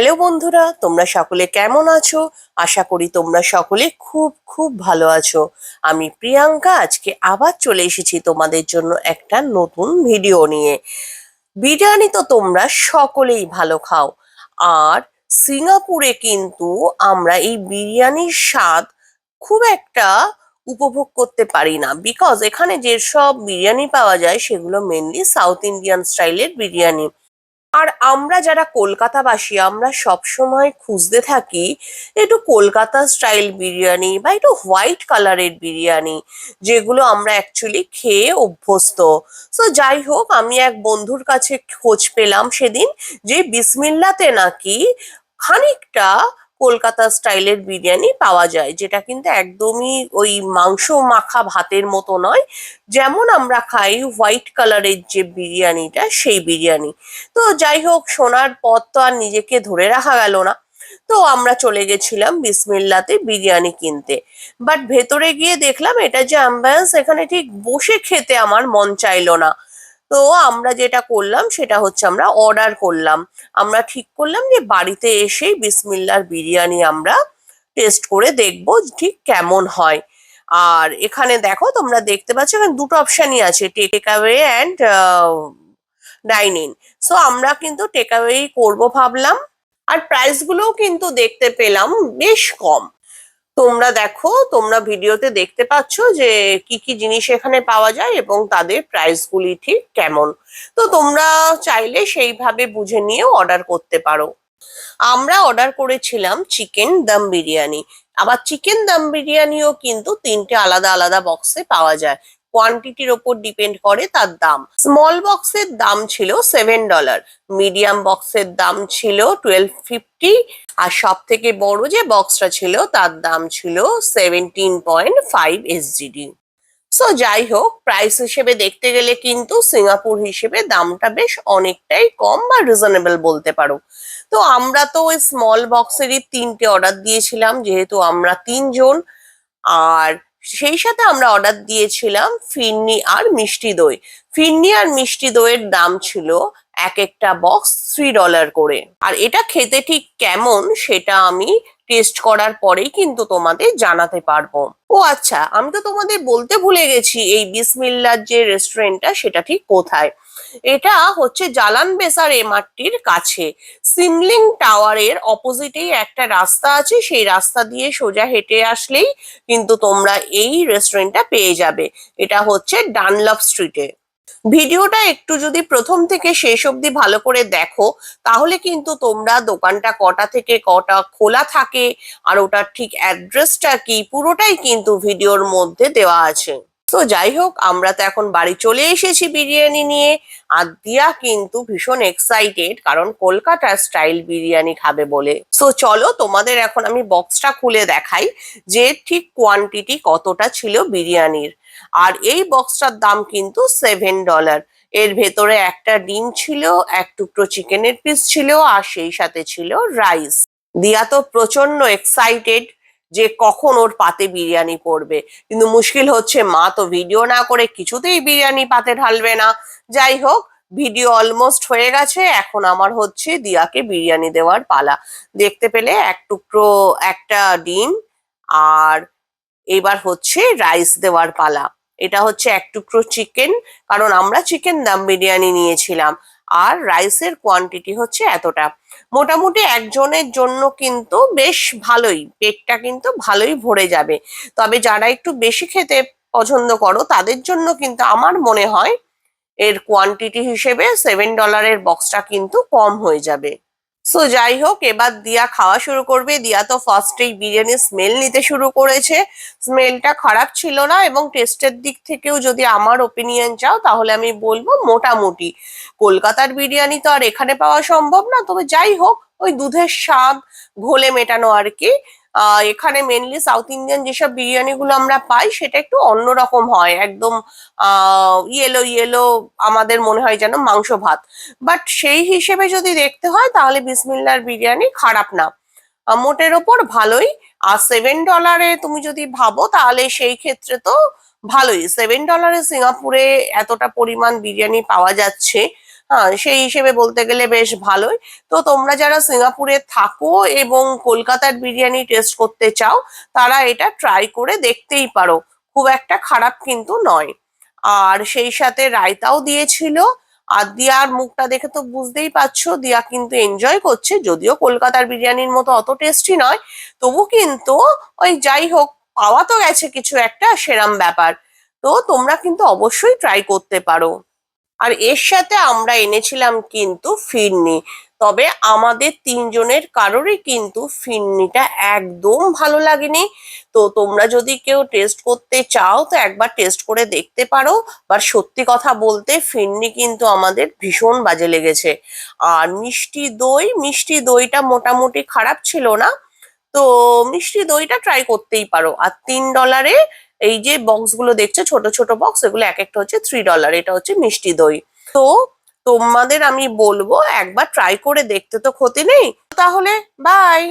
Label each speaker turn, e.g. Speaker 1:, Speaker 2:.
Speaker 1: Hello বন্ধুরা, তোমরা সকলে কেমন আছো? আশা করি তোমরা সকলে খুব খুব ভালো আছো। আমি প্রিয়াঙ্কা, আজকে আবার চলে এসেছি তোমাদের জন্য একটা নতুন ভিডিও নিয়ে। বিরিয়ানি তো তোমরা সকলেই ভালো খাও। আর সিঙ্গাপুরে কিন্তু আমরা এই বিরিয়ানির স্বাদ খুব একটা উপভোগ করতে পারি না। বিকজ এখানে যেসব বিরিয়ানি পাওয়া যায় সেগুলো মেনলি সাউথ ইন্ডিয়ান স্টাইলের বিরিয়ানি। আর আমরা যারা কলকাতাবাসী, আমরা সব সময় খুঁজতে থাকি একটু কলকাতা স্টাইল বিরিয়ানি বা একটু হোয়াইট কালারের বিরিয়ানি, যেগুলো আমরা অ্যাকচুয়ালি খেয়ে অভ্যস্ত। সো যাই হোক, আমি এক বন্ধুর কাছে খোঁজ পেলাম সেদিন যে বিসমিল্লাতে নাকি খানিকটা কলকাতা স্টাইলের বিরিয়ানি পাওয়া যায়, যেটা কিন্তু একদমই ওই মাংস মাখা ভাতের মতো নয়, যেমন আমরা খাই হোয়াইট কালারের যে বিরিয়ানিটা, সেই বিরিয়ানি। তো যাই হোক, শোনার পর তো আর নিজেকে ধরে রাখা গেল না। তো আমরা চলে গেছিলাম বিসমিল্লাতে বিরিয়ানি কিনতে। বাট ভেতরে গিয়ে দেখলাম এটা যে অ্যাম্বায়েন্স এখানে ঠিক বসে খেতে আমার মন চাইলো না। তো আমরা যেটা করলাম, সেটা হচ্ছে আমরা অর্ডার করলাম। আমরা ঠিক করলাম যে বাড়িতে এসেই বিসমিল্লার বিরিয়ানি আমরা টেস্ট করে দেখব ঠিক কেমন হয়। আর এখানে দেখো তোমরা দেখতে পাচ্ছ এখানে দুটো অপশানই আছে take away and dine in so আমরা কিন্তু টেক অ্যাওয়েই করব ভাবলাম। আর প্রাইসগুলোও কিন্তু দেখতে পেলাম বেশ কম। তোমরা দেখো, তোমরা ভিডিওতে দেখতে পাচ্ছ যে কি কি জিনিস এখানে পাওয়া যায় এবং তাদের প্রাইস গুলি ঠিক কেমন। তো তোমরা চাইলে সেইভাবে বুঝে নিয়ে অর্ডার করতে পারো। আমরা অর্ডার করেছিলাম চিকেন দম বিরিয়ানি আবার চিকেন দম বিরিয়ানিও কিন্তু তিনটে আলাদা আলাদা বক্সে পাওয়া যায়। কোয়ান্টিটির ওপর ডিপেন্ড করে তার দাম। স্মল বক্সের দাম ছিল সেভেন ডলার মিডিয়াম বক্সের দাম ছিল টুয়েলভ ফিফটি আর সব থেকে বড় যে বক্সটা ছিল তার দাম ছিল seventeen point five SGD so যাই হোক প্রাইস হিসেবে দেখতে গেলে কিন্তু সিঙ্গাপুর হিসেবে দামটা বেশ অনেকটাই কম বা রিজনেবল বলতে পারো। তো আমরা তো ওই স্মল বক্সেরই তিনটে অর্ডার দিয়েছিলাম, যেহেতু আমরা তিনজন, আর সেই সাথে আমরা অর্ডার দিয়েছিলাম ফিরনি আর মিষ্টি দই। ফিরনি আর মিষ্টি দইয়ের দাম ছিল এক একটা বক্স থ্রি ডলার করে। আর এটা খেতে ঠিক কেমন সেটা আমি টেস্ট করার পরেই কিন্তু তোমাদের জানাতে পারব। ও আচ্ছা আমি তো তোমাদের বলতে ভুলে গেছি এই বিসমিল্লার যে রেস্টুরেন্টটা সেটা ঠিক কোথায়? এটা হচ্ছে জালান বেসার এমআরটির কাছে। সিমলিং টাওয়ারের অপোজিটেই একটা রাস্তা আছে, সেই রাস্তা দিয়ে সোজা হেঁটে আসলেই কিন্তু তোমরা এই রেস্টুরেন্টটা পেয়ে যাবে। এটা হচ্ছে ডানলভ স্ট্রিটে। ভিডিওটা একটু যদি প্রথম থেকে শেষ অবধি ভালো করে দেখো, তাহলে কিন্তু তোমরা দোকানটা কটা থেকে কটা খোলা থাকে, আর ওটার ঠিক অ্যাড্রেসটা কি, পুরোটাই কিন্তু ভিডিওর মধ্যে দেওয়া আছে। তো যাই হোক আমরা তো এখন বাড়ি চলে এসেছি বিরিয়ানি নিয়ে। আর দিয়া কিন্তু ভীষণ এক্সাইটেড কারণ কলকাতার স্টাইল বিরিয়ানি খাবে বলে। তো চলো তোমাদের এখন আমি বক্সটা খুলে দেখাই যে ঠিক কোয়ান্টিটি কতটা ছিল বিরিয়ানির। আর এই বক্সটার দাম কিন্তু সেভেন ডলার এর ভেতরে একটা ডিম ছিল, এক টুকরো চিকেনের পিস ছিল, আর সেই সাথে ছিল রাইস দিয়া তো প্রচণ্ড এক্সাইটেড যে কখন ওর পাতে বিরিয়ানি পড়বে। কিন্তু মুশকিল হচ্ছে, মা তো ভিডিও না করে কিছুতেই বিরিয়ানি পাতে ঢালবে না। যাই হোক ভিডিও অলমোস্ট হয়ে গেছে, এখন আমার হচ্ছে দিয়াকে বিরিয়ানি দেওয়ার পালা। দেখতে পেলে এক টুকরো, একটা ডিম, আর এবার হচ্ছে রাইস দেওয়ার পালা। এটা হচ্ছে এক টুকরো চিকেন কারণ আমরা চিকেন দাম বিরিয়ানি নিয়েছিলাম। আর রাইসের কোয়ান্টিটি হচ্ছে এতটা। মোটামুটি একজনের জন্য কিন্তু বেশ ভালোই, পেটটা কিন্তু ভালোই ভরে যাবে। তবে যারা একটু বেশি খেতে পছন্দ করো, তাদের জন্য কিন্তু আমার মনে হয় এর কোয়ান্টিটি হিসেবে সেভেন ডলারের বক্সটা কিন্তু কম হয়ে যাবে। সো যাই হোক, এবার দিয়া খাওয়া শুরু করবে। দিয়া তো ফার্স্টেই বিরিয়ানি স্মেল নিতে শুরু করেছে। স্মেলটা খারাপ ছিল না এবং টেস্টের দিক থেকেও যদি আমার ওপিনিয়ন চাও, তাহলে আমি বলব মোটামুটি। কলকাতার বিরিয়ানি তো আর এখানে পাওয়া সম্ভব না। তবে যাই হোক, ওই দুধের স্বাদ ঘোলে মেটানো আর কি। এখানে মেনলি সাউথ ইন্ডিয়ান যেসব বিরিয়ানি গুলো আমরা পাই, সেটা একটু অন্যরকম হয়। একদম ইয়েলো ইয়েলো আমাদের মনে হয় যেন মাংস ভাত। বাট সেই হিসেবে যদি দেখতে হয়, তাহলে বিসমিল্লার বিরিয়ানি খারাপ না। মোটের ওপর ভালোই। আর সেভেন ডলারে তুমি যদি ভাবো, তাহলে সেই ক্ষেত্রে তো ভালোই। সেভেন ডলারে সিঙ্গাপুরে এতটা পরিমাণ বিরিয়ানি পাওয়া যাচ্ছে। হ্যাঁ সেই হিসেবে বলতে গেলে বেশ ভালোই। তো তোমরা যারা সিঙ্গাপুরে থাকো এবং কলকাতার বিরিয়ানি টেস্ট করতে চাও, তারা এটা ট্রাই করে দেখতেই পারো। খুব একটা খারাপ কিন্তু নয়। আর সেই সাথে রায়তাও দিয়েছিল। আর দিয়ার মুখটা দেখে তো বুঝতেই পারছ, দিয়া কিন্তু এনজয় করছে। যদিও কলকাতার বিরিয়ানির মতো অত টেস্টি নয়, তবু কিন্তু ওই যাই হোক, পাওয়া তো গেছে কিছু একটা, সেরাম ব্যাপার। তো তোমরা কিন্তু অবশ্যই ট্রাই করতে পারো। আর এর সাথে আমরা এনেছিলাম কিন্তু ফিরনি। তবে আমাদের তিনজনের কারোরই কিন্তু ফিরনিটা একদম ভালো লাগেনি। তো তোমরা যদি কেউ টেস্ট করতে চাও, তো একবার টেস্ট করে দেখতে পারো। বা সত্যি কথা বলতে ফিরনি কিন্তু আমাদের ভীষণ বাজে লেগেছে। আর মিষ্টি দই, মিষ্টি দইটা মোটামুটি খারাপ ছিল না। তো মিষ্টি দইটা ট্রাই করতেই পারো। আর তিন ডলারে এই যে বক্সগুলো দেখছ, ছোট ছোট বক্স এগুলো এক একটা হচ্ছে থ্রি ডলার এটা হচ্ছে মিষ্টি দই। তো তোমাদের আমি বলব, একবার ট্রাই করে দেখতে তো ক্ষতি নেই। তাহলে বাই